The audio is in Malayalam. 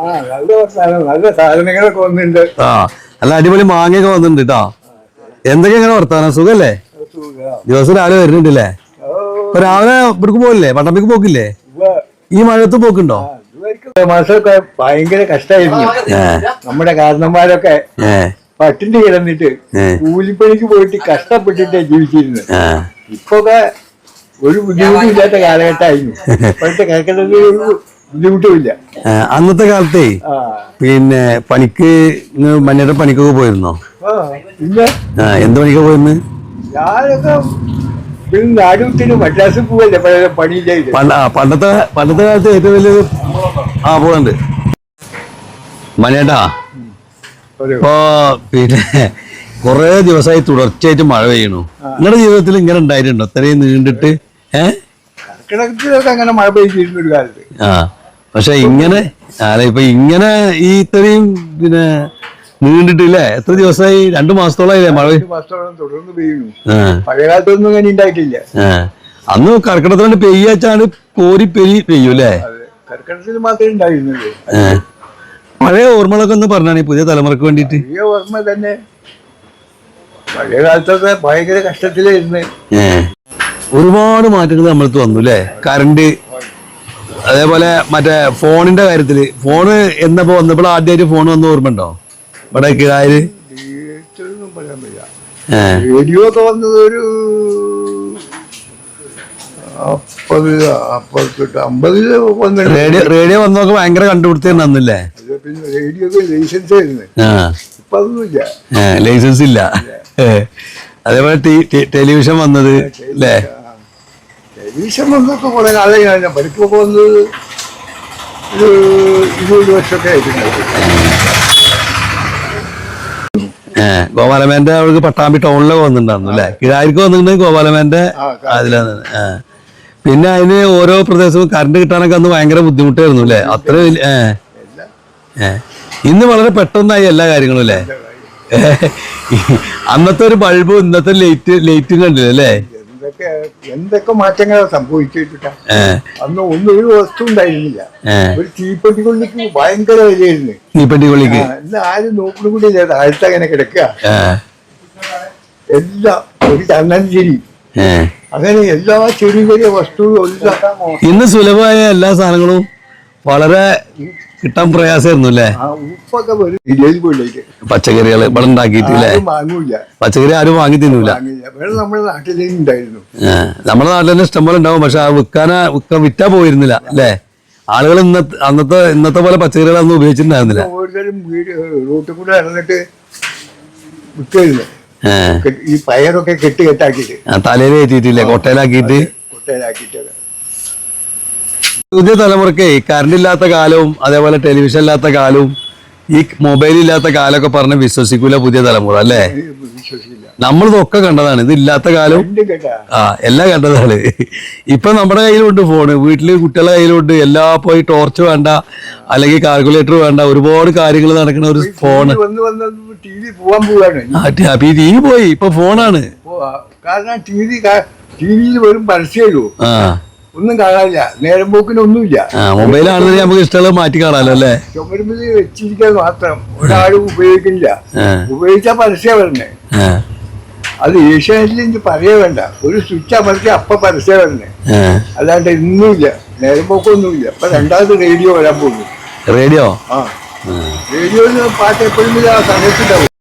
ആ നല്ല സാധനം നല്ല സാധനങ്ങളൊക്കെ വന്നിട്ടുണ്ട്. ആ അല്ല അടിപൊളി മാങ്ങയൊക്കെ വന്നിട്ടുണ്ട് കേട്ടോ എന്തൊക്കെ ഇങ്ങനെ വർത്താനം? സുഖല്ലേ? സുഖം. ദിവസം രാവിലെ വരുന്നുണ്ടല്ലേ? ഇപ്പൊ രാവിലെ ഇവിടേക്ക് പോകില്ലേ പട്ടമ്പിക്ക് പോക്കില്ലേ? ഈ മഴയത്ത് പോക്കുണ്ടോ? മാസമൊക്കെ ഭയങ്കര കഷ്ടായിരുന്നു. നമ്മുടെ കാരണന്മാരൊക്കെ പട്ടിന്റെ കിടന്നിട്ട് കൂലിപ്പണിക്ക് പോയിട്ട് കഷ്ടപ്പെട്ടിട്ടേ ജീവിച്ചിരുന്നു ഇപ്പൊക്കെ ഒരു ബുദ്ധിമുട്ടില്ലാത്ത കാലഘട്ടമായിരുന്നു. ഇപ്പോഴത്തെ കേൾക്കുന്നത് ബുദ്ധിമുട്ടുമില്ല. അന്നത്തെ കാലത്തേ പിന്നെ പണിക്ക് മഞ്ഞയുടെ പണിക്കൊക്കെ പോയിരുന്നോ? എന്ത് പണിക്കാ പോയിരുന്നു? ഞാനൊക്കെ മദ്രാസിൽ പോവല്ലേ പണിയില്ല പണ്ടത്തെ പണ്ടത്തെ കാലത്ത് ഏറ്റവും വലിയ ആ പോകുന്നുണ്ട് മഞ്ഞേട്ടാ ഇപ്പോ പിന്നെ കൊറേ ദിവസമായി തുടർച്ചയായിട്ട് മഴ പെയ്യണു. നിങ്ങളുടെ ജീവിതത്തിൽ ഇങ്ങനെ ഉണ്ടായിട്ടുണ്ടോ? ഇത്രയും നീണ്ടിട്ട് ഏഹ് അങ്ങനെ മഴ പെയ്തിരുന്ന ഒരു കാലത്ത്. ആ. പക്ഷെ ഇങ്ങനെ അല്ല ഇപ്പൊ ഇങ്ങനെ ഈ ഇത്രയും പിന്നെ നീണ്ടിട്ടില്ലേ? എത്ര ദിവസമായി? രണ്ടു മാസത്തോളായില്ലേ മഴ? തുടർന്ന് പെയ്യുന്നു. അങ്ങനെ ഉണ്ടായിട്ടില്ല അന്ന് കർക്കിടകത്തിലോണ്ട് പെയ്യാച്ചാണ് കോരി പെരി പെയ്യൂല്ലേ? മാത്രമേ ഉണ്ടായിരുന്നുള്ളൂ. പഴയ ഓർമ്മകളൊക്കെ ഒന്ന് പറഞ്ഞാണ് പുതിയ തലമുറയ്ക്ക് വേണ്ടിട്ട്? ഓർമ്മ തന്നെ. പഴയ കാലത്തൊക്കെ ഭയങ്കര കഷ്ടത്തിലായിരുന്നു. ഒരുപാട് മാറ്റങ്ങൾ നമ്മൾക്ക് വന്നു അല്ലേ കറണ്ട് അതേപോലെ മറ്റേ ഫോണിന്റെ കാര്യത്തിൽ ഫോണ് എന്നപ്പോ വന്നപ്പോൾ ആദ്യമായിട്ട് ഫോൺ വന്ന ഓർമ്മ ഉണ്ടോ ഇവിടെ കിഴാര്. റേഡിയോ ഒക്കെ വന്നത് ഒരു അപ്പത് അപ്പത്തെട്ട് അമ്പതിൽ റേഡിയോ റേഡിയോ വന്നൊക്കെ ഭയങ്കര കണ്ടുപിടുത്തേ അന്നില്ലേ? റേഡിയോ ലൈസൻസ് ആയിരുന്നു. ആ. ഇപ്പൊ അതൊന്നുമില്ല ലൈസൻസ് ഇല്ല. അതേപോലെ ടെലിവിഷൻ വന്നത് അല്ലേ ടെലിവിഷൻ കുറേ കാലം ഞാൻ പഠിപ്പ് വന്നത് ഒരു ഇരുപത് വർഷമൊക്കെ ആയിട്ടുണ്ടായിരുന്നു. ഏഹ് ഗോപാലമേന്റെ അവൾക്ക് പട്ടാമ്പി ടൗണിലെ വന്നിട്ടുണ്ടായിരുന്നു അല്ലേ? കിഴായിരിക്കും വന്നിട്ടുണ്ട് ഗോപാലമേന്റെ അതിലാണ്. പിന്നെ അതിന് ഓരോ പ്രദേശവും കറണ്ട് കിട്ടാനൊക്കെ അന്ന് ഭയങ്കര ബുദ്ധിമുട്ടായിരുന്നു അല്ലേ? അത്ര ഇന്ന് വളരെ പെട്ടെന്നായി എല്ലാ കാര്യങ്ങളും അല്ലേ. അന്നത്തെ ഒരു ബൾബും ഇന്നത്തെ ലൈറ്റ് ലൈറ്റും കണ്ടില്ല അല്ലേ? എന്തൊക്കെ എന്തൊക്കെ മാറ്റങ്ങൾ സംഭവിച്ചിട്ടാ അന്ന് ഒന്നും ഒരു വസ്തു ഉണ്ടായിരുന്നില്ല. ഒരു തീപ്പെട്ടിക്കൊള്ളിക്ക് ഭയങ്കര വിലയായിരുന്നു. തീപ്പെട്ടി കൊള്ളിക്ക് ആ, ഇന്ന് ആരും നോക്കണം കൂടി ഇല്ല താഴത്ത് അങ്ങനെ കിടക്കുക എല്ലാം ഒരു ചന്ദനച്ചിരി ഏഹ് അങ്ങനെ എല്ലാ ചെറിയ ചെറിയ വസ്തുവും എല്ലാം ഇന്ന് സുലഭമായ എല്ലാ സാധനങ്ങളും വളരെ കിട്ടാൻ പ്രയാസമായിരുന്നു അല്ലേ? ആ ഉപ്പൊക്കെ വരും. ഇടയിൽ പോയിട്ട് പച്ചക്കറികൾ ഇവിടെ ഉണ്ടാക്കിട്ടില്ലേ പച്ചക്കറി ആരും വാങ്ങി തിന്നൂല. വേറെ നമ്മുടെ നാട്ടിൽ തന്നെ ഇഷ്ടംപോലെ ഉണ്ടാവും പക്ഷെ ആ വിൽക്കാന വിൽക്കാൻ വിറ്റാ പോയിരുന്നില്ല അല്ലേ? ആളുകൾ ഇന്നത്തെ അന്നത്തെ ഇന്നത്തെ പോലെ ഉപയോഗിച്ചിട്ടുണ്ടായിരുന്നില്ല. റോട്ടിൽ കൂടെ വിൽക്കായിരുന്നു ഏ, കെട്ട്- ഈ പയറൊക്കെ കെട്ടി കെട്ടാക്കിയിട്ട്. തലയിൽ കയറ്റിയിട്ടില്ലേ? കൊട്ടയിലാക്കിയിട്ട്? കൊട്ടയിലാക്കിയിട്ട് പുതിയ തലമുറയ്ക്ക് കറണ്ട് ഇല്ലാത്ത കാലവും അതേപോലെ ടെലിവിഷൻ ഇല്ലാത്ത കാലവും ഈ മൊബൈൽ ഇല്ലാത്ത കാലമൊക്കെ പറഞ്ഞ് വിശ്വസിക്കൂല പുതിയ തലമുറ അല്ലേ? നമ്മൾ ഇതൊക്കെ കണ്ടതാണ് ഇത് ഇല്ലാത്ത കാലവും ആ എല്ലാം കണ്ടതാണ്. ഇപ്പൊ നമ്മുടെ കയ്യിലുണ്ട് ഫോണ് വീട്ടിൽ കുട്ടികളുടെ കയ്യിലുണ്ട് എല്ലാ പോയി ടോർച്ച് വേണ്ട അല്ലെങ്കിൽ കാൽക്കുലേറ്റർ വേണ്ട ഒരുപാട് കാര്യങ്ങൾ നടക്കുന്ന ഒരു ഫോണ് ടി വി പോയി ഇപ്പൊ ഫോണാണ് കാരണം ടി വി ടി വിയിൽ വെറും പരസ്യമല്ലോ ആ. ഒന്നും കാണാനില്ല. നേരം പോക്കിന് ഒന്നുമില്ല. മൊബൈലാണെന്നുണ്ടെങ്കിൽ നമുക്ക് ഇഷ്ടമുള്ളത് മാറ്റി കാണാലോ അല്ലേ? ചുമരുമ്പിൽ വെച്ചിരിക്കാൻ മാത്രം ഒരാളും ഉപയോഗിക്കുന്നില്ല. ആ, ഉപയോഗിച്ചാൽ പരസ്യം വരണേ. അത് ഏഷ്യാനെറ്റിൽ എനിക്ക് പറയേ വേണ്ട. ഒരു സ്വിച്ച് അമർത്തി അപ്പൊ പരസ്യം വരണേ. അല്ലാണ്ട് ഇന്നുമില്ല. നേരം പോക്കൊന്നുമില്ല. അപ്പൊ രണ്ടാമത് റേഡിയോ വരാൻ പോകുന്നു. റേഡിയോ? ആ. റേഡിയോ പാട്ട് എപ്പോഴും ആ സമയത്തുണ്ടാവും